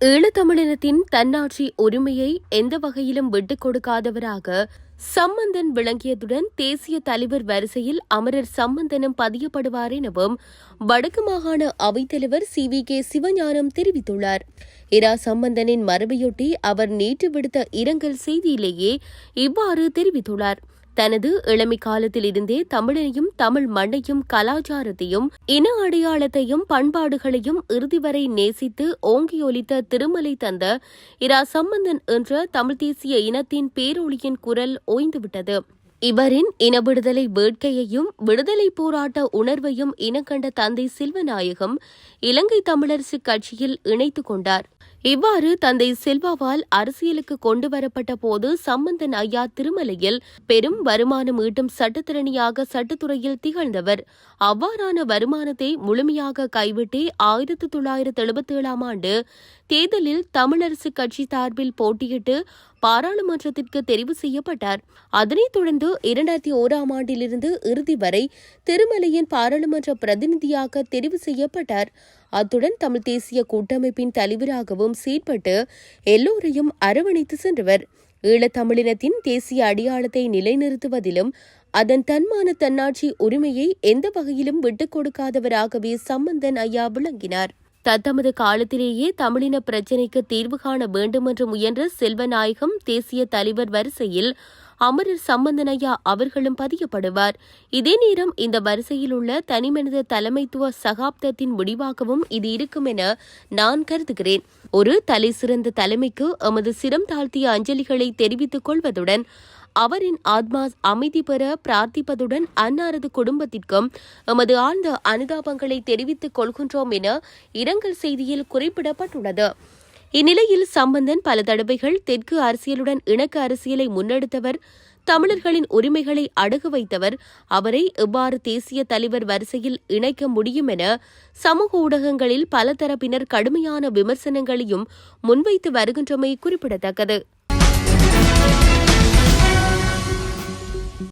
ஈழத்தமிழினத்தின் தன்னாட்சி உரிமையை எந்த வகையிலும் விட்டுக் கொடுக்காதவராக சம்பந்தன் விளங்கியதுடன் தேசிய தலைவர் வரிசையில் அமரர் சம்பந்தனும் பதியப்படுவார் எனவும் வடக்கு மாகாண அவைத்தலைவர் சி வி கே சிவஞானம் தெரிவித்துள்ளார். இரா சம்பந்தனின் மரபையொட்டி அவர் நேற்று விடுத்த இரங்கல் செய்தியிலேயே இவ்வாறு தெரிவித்துள்ளார். தனது இளமை காலத்தில் இருந்தே தமிழையும் தமிழ் மண்ணையும் கலாச்சாரத்தையும் இன அடையாளத்தையும் பண்பாடுகளையும் இறுதி வரை நேசித்து ஓங்கி ஒலித்த திருமலை தந்த இரா சம்பந்தன் என்ற தமிழ் தேசிய இனத்தின் பேரொழியின் குரல் ஓய்ந்துவிட்டது. இவரின் இன விடுதலை வேட்கையையும் விடுதலை போராட்ட உணர்வையும் இனக்கண்ட தந்தை சில்வநாயகம் இலங்கை தமிழரசு கட்சியில் இணைத்துக் கொண்டார். இவ்வாறு தந்தை செல்வாவால் அரசியலுக்கு கொண்டு வரப்பட்ட போது சம்பந்தன் ஐயா திருமலையில் பெரும் வருமானம் ஈட்டும் சட்டத்திறனியாக சட்டத்துறையில் திகழ்ந்தவர். அவ்வாறான வருமானத்தை முழுமையாக கைவிட்டே ஆயிரத்தி தொள்ளாயிரத்து எழுபத்தி ஏழாம் ஆண்டு தேர்தலில் தமிழரசு கட்சி சார்பில் போட்டியிட்டு பாராளுமன்றத்திற்கு தெரிவு செய்யப்பட்டார். அதனைத் தொடர்ந்து இரண்டாயிரத்தி ஓராம் ஆண்டிலிருந்து இறுதி வரை திருமலையின் பாராளுமன்ற பிரதிநிதியாக தெரிவு செய்யப்பட்டார். அத்துடன் தமிழ் தேசிய கூட்டமைப்பின் தலைவராகவும் செயற்பட்டு எல்லோரையும் அரவணைத்து சென்றவர். ஈழத்தமிழினத்தின் தேசிய அடையாளத்தை நிலைநிறுத்துவதிலும் அதன் தன்மான தன்னாட்சி உரிமையை எந்த வகையிலும் விட்டுக் கொடுக்காதவராகவே சம்பந்தன் ஐயா விளங்கினார். தத்தமது காலத்திலேயே தமிழின பிரச்சினைக்கு தீர்வு காண வேண்டுமென்று முயன்ற செல்வநாயகம் தேசிய தலைவர் வரிசையில் அமரர் சம்பந்தனையா அவர்களும் பதியப்படுவார். இதே நேரம் இந்த வரிசையில் உள்ள தனிமனித தலைமைத்துவ சகாப்தத்தின் முடிவாகவும் இது இருக்கும் என நான் கருதுகிறேன். ஒரு தலை சிறந்த தலைமைக்கு எமது சிரம் தாழ்த்திய அஞ்சலிகளை தெரிவித்துக் கொள்வதுடன் அவரின் ஆத்மா அமைதி பெற பிரார்த்திப்பதுடன் அன்னாரது குடும்பத்திற்கும் எமது ஆழ்ந்த அனுதாபங்களை தெரிவித்துக் கொள்கின்றோம் என இரங்கல் செய்தியில் குறிப்பிடப்பட்டுள்ளது. இந்நிலையில் சம்பந்தன் பல தடவைகள் தெற்கு அரசியலுடன் இணக்க அரசியலை முன்னெடுத்தவர் தமிழர்களின் உரிமைகளை அடகு வைத்தவர் அவரை எவ்வாறு தேசிய தலைவர் வரிசையில் இணைக்க முடியும் என சமூக ஊடகங்களில் பல தரப்பினர் கடுமையான விமர்சனங்களையும் முன்வைத்து வருகின்றமை குறிப்பிடத்தக்கது.